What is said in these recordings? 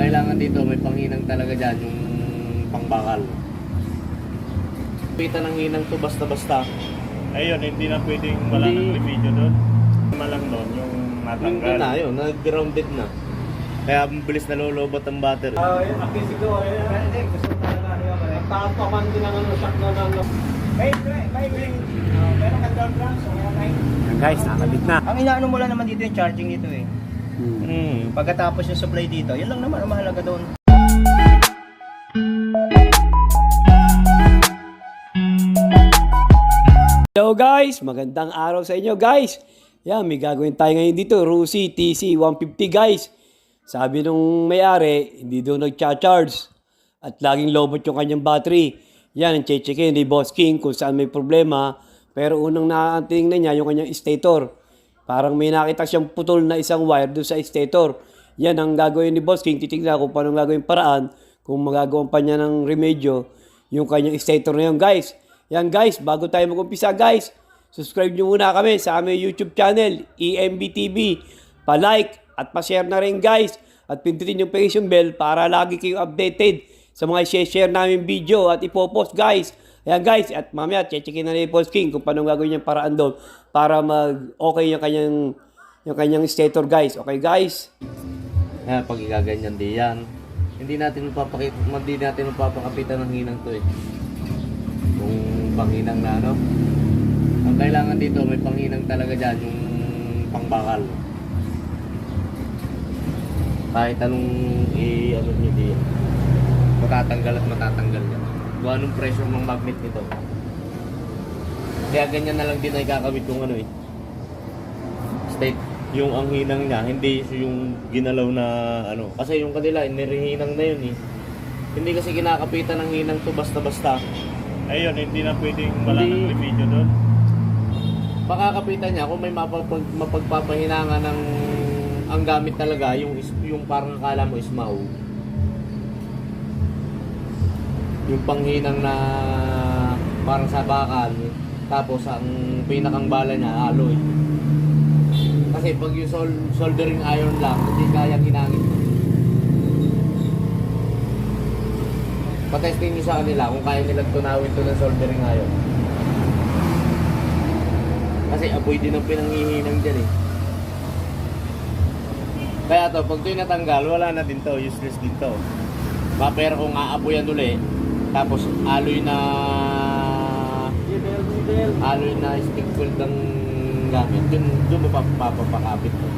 kailangan dito may panghinang talaga dyan, yung pangbakal. Kita ng hinang to basta-basta. Ayun, hindi na pwedeng wala Hindi. ng remedyo doon. Malang doon, yung Yung natanggal. na yun, nag-grounded na. Kaya mabilis nalulobot ang battery. Ah, yun, aki siguro. eh, Hindi, gusto ko talaga niya. Ang taas pa man din ang ano, shock na ano. May, may, may, may. Ah, Meron ka down lang, so may. Guys, nakabit na. Ang inaano mo lang naman dito yung charging dito eh. Hmm. Pagkatapos yung supply dito, yun lang naman ang mahalaga doon. Hello guys, magandang araw sa inyo guys. Yan, may gagawin tayo ngayon dito, Rusi TC150 guys. Sabi nung may-ari, hindi daw nagcha-charge at laging lobot yung kanyang battery. Yan, ang checkin ni Boss King kung saan may problema. Pero unang nakatingnan niya yung kanyang stator. Parang may nakita siyang putol na isang wire doon sa stator. Yan ang gagawin ni Boss King. Titignan ko paano gagawin paraan kung magagawan pa niya ng remedyo yung kanyang stator na yun guys. Yan guys, bago tayo mag-umpisa guys, subscribe nyo muna kami sa aming YouTube channel, EMBTV. Pa-like at pa-share na rin guys. At pindutin yung notification bell para lagi kayong updated sa mga share namin video at ipopost guys. Ayan guys, at mamaya checkin na ni Post King kung paano gagawin yung paraan doon para mag-okay yung kanyang, yung kanyang stator guys. Okay guys? Kaya pag igaganyan di yan, hindi natin mapapakita, hindi natin mapapakapitan ng hinang to eh. Yung panghinang na ano. Ang kailangan dito may panghinang talaga dyan, yung pangbakal. Kahit anong i ano nyo di matatanggal at matatanggal yan. Kung anong pressure ng magnet nito. Kaya ganyan na lang din ay kakabit yung ano eh. State yung ang hinang niya, hindi yung ginalaw na ano. Kasi yung kanila, inirehinang na yun eh. Hindi kasi kinakapitan ng hinang to basta-basta. Ayun, hindi na pwedeng wala Hindi. ng remedyo doon. Makakapitan niya kung may mapapag, mapagpapahinanga ng ang gamit talaga, yung, is- yung parang akala mo ismaw. Yung panghinang na parang sa bakal, tapos ang pinakang bala niya, alloy. Kasi pag yung sol- soldering iron lang, hindi kayang hinangin. Patesting nyo sa kanila kung kaya nilang tunawin to ng soldering iron. Kasi apoy din ang pinanghihinang dyan eh. Kaya to, pag ito natanggal, wala na din to, useless din to. Mapera kung aapoyan uli, tapos aloy na aloy na stick weld ang gamit, dun, dun mo papapakapit to.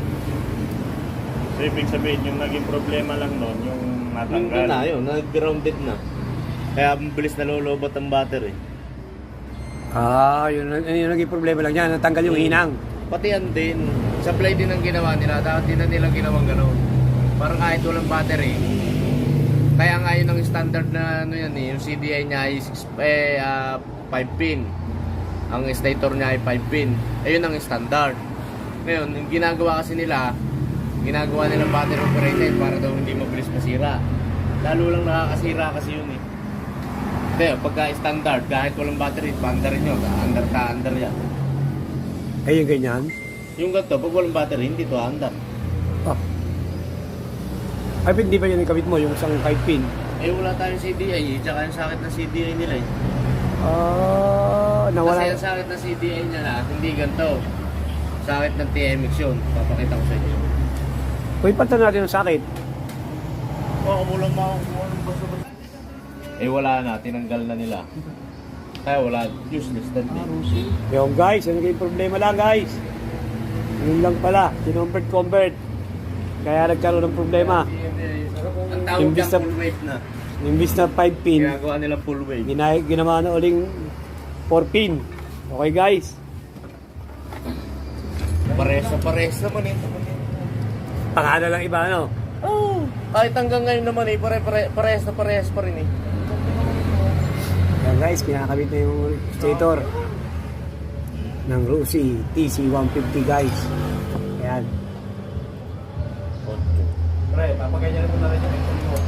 So, ibig sabihin, yung naging problema lang doon, yung Yung natanggal. na yun, nag-grounded na. Kaya mabilis nalulobot ang battery. Ah, yun, yun, yun naging problema lang yan. Natanggal yung hinang. Pati yan din, supply din ang ginawa nila, dapat din na nilang ginawang gano'n. Parang kahit walang battery, kaya nga yun ang standard na ano yan eh, yung CDI niya ay 6, eh, ah, 5 pin. Ang stator niya ay 5 pin. Ayun ang standard. Ngayon, yung ginagawa kasi nila, ginagawa nila battery operated para daw hindi mabilis masira. Lalo lang nakakasira kasi yun eh. Kaya pagka standard, kahit walang battery, paandar nyo, under ka under yan. Ay, yung ganyan. Yung ganito, pag walang battery, hindi to andar. Oh. Ay, hindi ba yan yung kabit mo, yung isang 5 pin? Eh wala tayong CDI eh, tsaka yung sakit ng CDI nila eh. Ah, nawala. Kasi yung sakit ng CDI niya na, hindi ganito. Sakit ng TMX yun, papakita ko sa inyo. Uy, palitan natin ang sakit. Oo, kumulang mga kumulang basta basta. Eh wala na, tinanggal na nila. Kaya wala, useless na din. Yung guys, ano yung problema lang guys? Yun lang pala, kinonvert convert. Kaya nagkaroon ng problema. Ang tawag Imbis dyan na- full wave na. Imbis na 5 pin, Ginagawa nila full wave. ginaya, ginawa na uling 4 pin. Okay guys? Pares na pares naman eh. Pakala lang iba, ano? Oh, kahit hanggang ngayon naman eh, pare, pare, pares na pares pa rin eh. Yan guys, kinakabit na yung stator ng Rusi TC150 guys. Ayan, Pre, papaganyan mo na rin yung ito mo.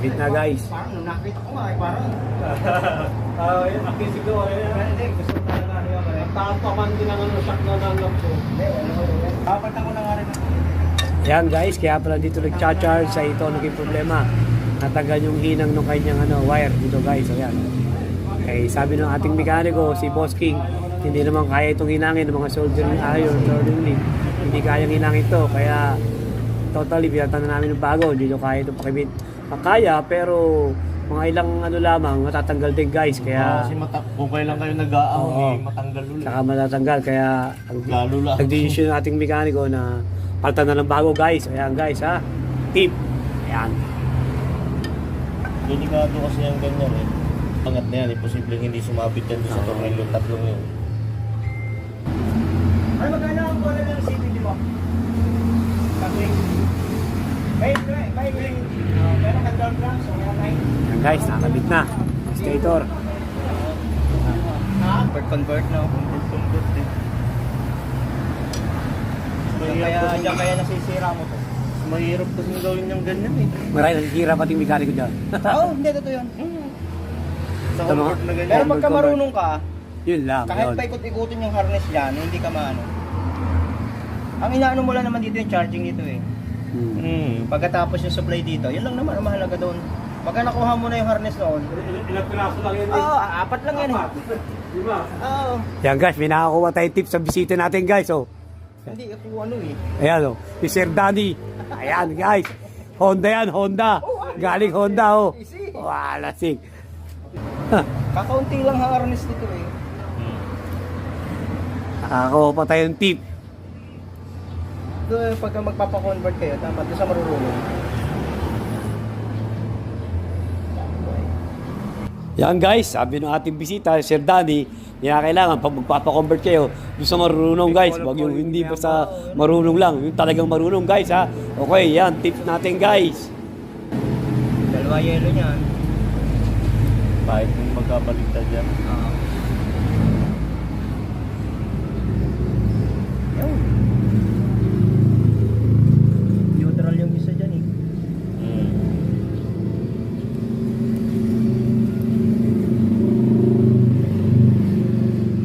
Kinakabit na guys. Parang nung nakita ko nga, eh, parang. Ah, yun, aki siguro. eh, Hindi, gusto ko talaga man din ang ano, shock na ano ko. Ko. Dapat ako na nga rin. Yan guys, kaya pala dito nag-charge sa ito naging problema. Natanggal yung hinang ng kanyang ano, wire dito guys. So yan. Kaya sabi ng ating mekaniko, si Boss King, hindi naman kaya itong hinangin ng mga soldering iron, soldering. Hindi kayang hinangin ito. Kaya totally pinatan na namin ng bago. Hindi nyo kaya itong pakibit. Makaya pero mga ilang ano lamang matatanggal din guys. Kaya Kasi mata- kung kailan kayo nag-aahon, Oo. eh, matanggal ulit. saka matatanggal. Kaya ang Lalo lang. nag-decision ng ating mekaniko na palitan na ng bago guys. Ayan guys ha. Tip. Ayan. Delikado kasi ang ganyan eh. Pangat na yan, imposibleng hindi sumabit yan doon sa tornilyo tatlong yun. Ay, magkano ang bola ng CPD mo? Pag-wing. May, may, may. Uh, meron kang door drums, o meron tayo. Ayan guys, nakabit na. Stator. Convert, convert, no? Convert eh. Kaya, diyan kaya nasisira mo to. Mahirap kasi gawin yung ganyan eh. Maray nakikira pati yung mekaniko dyan. Oo, hindi, totoo yun. Sa convert na ganyan. Pero pagka marunong ka, Yun lang. kahit Yun. paikot-ikutin yung harness dyan, hindi ka maano. Ang inaano mo lang naman dito yung charging dito eh. Hmm. Hmm. Pagkatapos yung supply dito, yun lang naman ang mahalaga doon. Pagka nakuha mo na yung harness noon, Ilang piraso lang yun. oo, apat lang yan eh. Oo, Yan guys, may nakakuha tayong tips sa bisita natin guys. Oh. hindi ako ano eh. Ayan oh. Si Sir Danny. Ayan guys. Honda yan, Honda. Galing Honda oh. Wala sing. Kakaunti lang ang harness dito eh. Nakakuha pa tayong tip. Doon, pagka magpapakonvert kayo, dapat doon sa marurunong. Yan guys, sabi ng ating bisita, Sir Danny, hindi na kailangan pag magpapakonvert kayo doon sa marunong guys. Wag yung hindi basta marunong lang. Yung talagang marunong guys ha. Okay, yan. Tips natin guys. Dalawa yelo niyan. Kahit kung magkabaliktad yan. Oo. Yun. Neutral yung isa dyan eh. Hmm.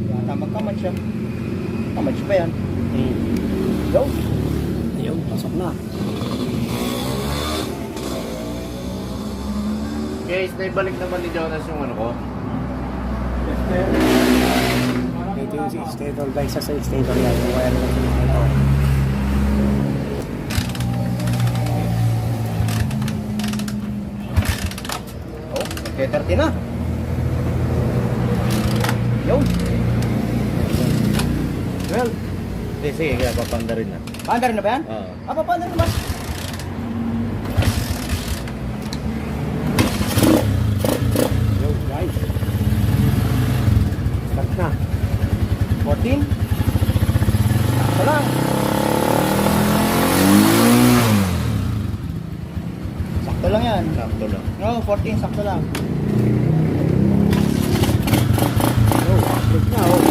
Yata magkamad siya. Kamad siya ba yan? Hmm. Go! Ayun, pasok na. Guys, naibalik naman ni Jonas yung ano ko. Ito yung stator guys, sa stator yan. Yung wire na stator. Oh, okay, 30 na. Yun. Well, sige, papanda rin na. paanda rin na ba yan? Oo. Ah, papaanda rin ba? Guys. Start na. 14? Sakto lang. Sakto lang yan. Sakto lang. No, 14, sakto lang. Yo, start na oh.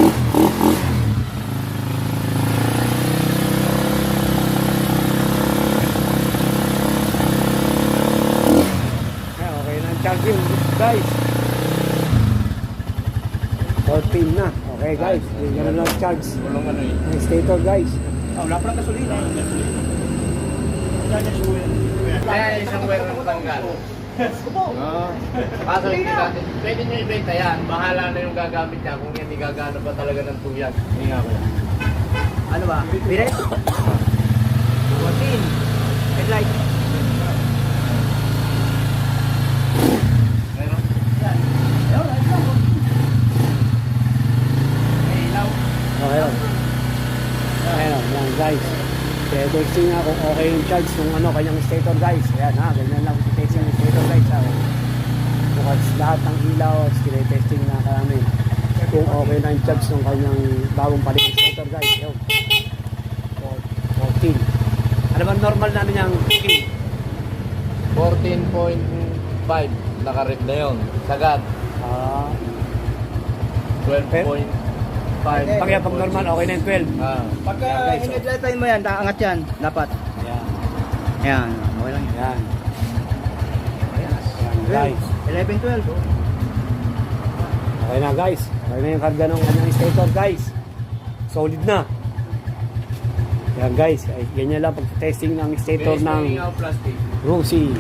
Ay, okay na ang charging guys. 14 na. Okay guys, ganun lang charge. Walang ano eh. Ang stator guys. Oh, wala pa lang gasolina. Kaya isang wire na tanggal. Oo. Kaso hindi natin, pwede nyo ibenta yan. Bahala na yung gagamit niya kung hindi gagana ba talaga ng tuyag. Hindi nga ko yan. Ano ba? Biret? 14. Headlight. Meron? Yan. Ayun, ayun lang. May ilaw. Okay lang. Okay lang, yan guys. Kaya testing nga kung okay yung charge ng ano, kanyang stator guys. Ayan ha, ganyan lang testing yung stator guys ha. Bukas lahat ng ilaw, testing na kami. Kung okay na yung charge ng kanyang bagong palit stator guys. Yun. 14. Ano ba normal na ano niyang speed? 14.5 naka-red na yun. Sagad. Ah, 12.5. pag yan, pag normal, okay na yung 12. Ah. Pagka guys, oh. in-headlightin mo yan, daangat yan. Dapat. Ayan. Yan. Okay lang yan. Ayan. Ayan guys. 11, 12. Okay na guys. Okay na yung karga ng kanyang stator guys. Solid na. Yan guys, ay, ganyan lang pag-testing ng stator ng. Rusi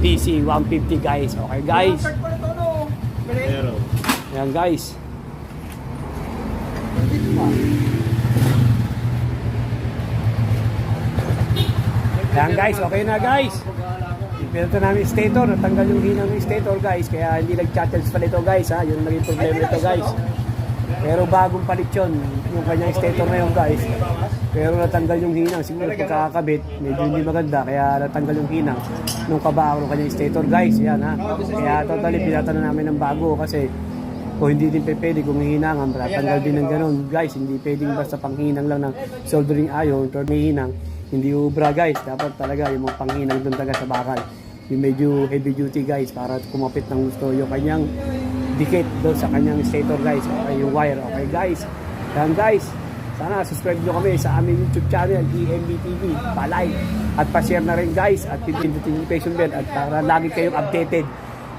TC 150 guys. Okay guys. Part pa ito, no? Galing. Pero, Yan guys. Yan guys, okay na guys. Ipinto namin yung stator, natanggal yung hinang ng stator guys, kaya hindi nag-chattels pala ito guys ha, yun ang naging problema nito guys. Pero bagong palit yun, yung kanyang stator na guys. Pero natanggal yung hinang, siguro pagkakabit, medyo hindi maganda, kaya natanggal yung hinang nung kabaho ng kanyang stator guys, yan ha. Kaya totally pinata na namin ng bago kasi o hindi din pwede kung hihinangan, tatanggal din ng ganun. Guys, hindi pwedeng basta panghinang lang ng soldering iron or may hinang. Hindi ubra guys, dapat talaga yung mga panghinang doon talaga sa bakal. Yung medyo heavy duty guys para kumapit ng gusto yung kanyang dikit doon sa kanyang stator guys. Okay, yung wire. Okay guys. Yan guys. Sana subscribe nyo kami sa aming YouTube channel, EMB TV, palike. At pa-share na rin guys at pindutin yung notification bell at para lagi kayong updated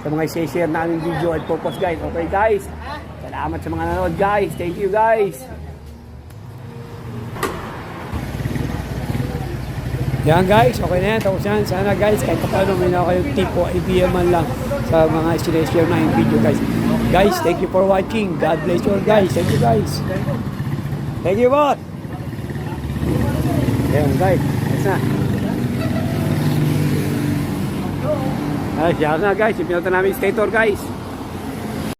sa mga i-share namin video at purpose guys. Okay guys. Salamat sa mga nanood guys. Thank you guys. Yan guys, okay na yan. Tapos yan. Sana guys, kahit pa paano may na kayong tip o idea man lang sa mga sineshare na yung video guys. Guys, thank you for watching. God bless you all guys. Thank you guys. Thank you boss. Ayan guys, ayos na. Ayos, yan na guys. Yung pinunta namin stator guys.